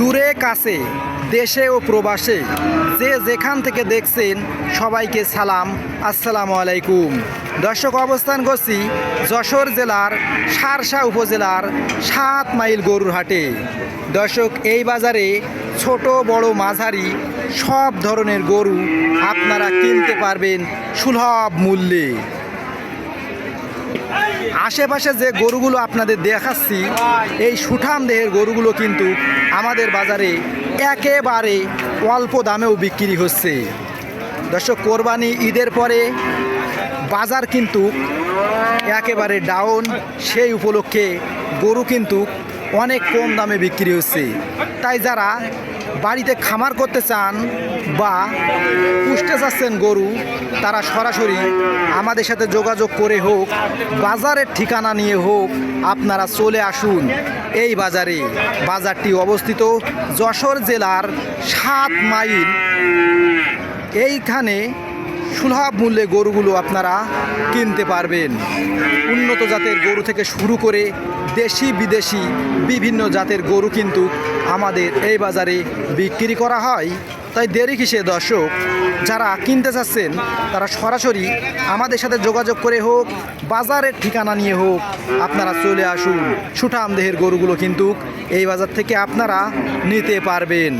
দূরে, কাছে, দেশে ও প্রবাসে যে যেখান থেকে দেখছেন সবাইকে সালাম। আসসালামু আলাইকুম। দর্শক, অবস্থান করছি যশোর জেলার সারসা উপজেলার সাত মাইল গরুর হাটে। দর্শক, এই বাজারে ছোট, বড়, মাঝারি সব ধরনের গরু আপনারা কিনতে পারবেন সুলভ মূল্যে। আশেপাশে যে গরুগুলো আপনাদের দেখাচ্ছি, এই সুঠাম দেহের গরুগুলো কিন্তু আমাদের বাজারে একেবারে অল্প দামেও বিক্রি হচ্ছে। দর্শক, কোরবানি ঈদের পরে বাজার কিন্তু একেবারে ডাউন সেই উপলক্ষে গরু কিন্তু অনেক কম দামে বিক্রি হচ্ছে। তাই যারা বাড়িতে খামার করতে চান বা পুষতে চাচ্ছেন গরু, তারা সরাসরি আমাদের সাথে যোগাযোগ করে হোক, বাজারের ঠিকানা নিয়ে হোক, আপনারা চলে আসুন এই বাজারে। বাজারটি অবস্থিত যশোর জেলার সাত মাইল। এইখানে সুলভ মূল্যে গরুগুলো আপনারা কিনতে পারবেন। উন্নত জাতের গরু থেকে শুরু করে দেশি বিদেশি বিভিন্ন জাতের গরু কিন্তু আমাদের এই বাজারে বিক্রি করা হয়। তাই দেরি কিসে দর্শক? যারা কিনতে চাচ্ছেন, তারা সরাসরি আমাদের সাথে যোগাযোগ করে হোক, বাজারের ঠিকানা নিয়ে হোক, আপনারা চলে আসুন। সুঠাম দেহের গরুগুলো কিন্তু এই বাজার থেকে আপনারা নিতে পারবেন।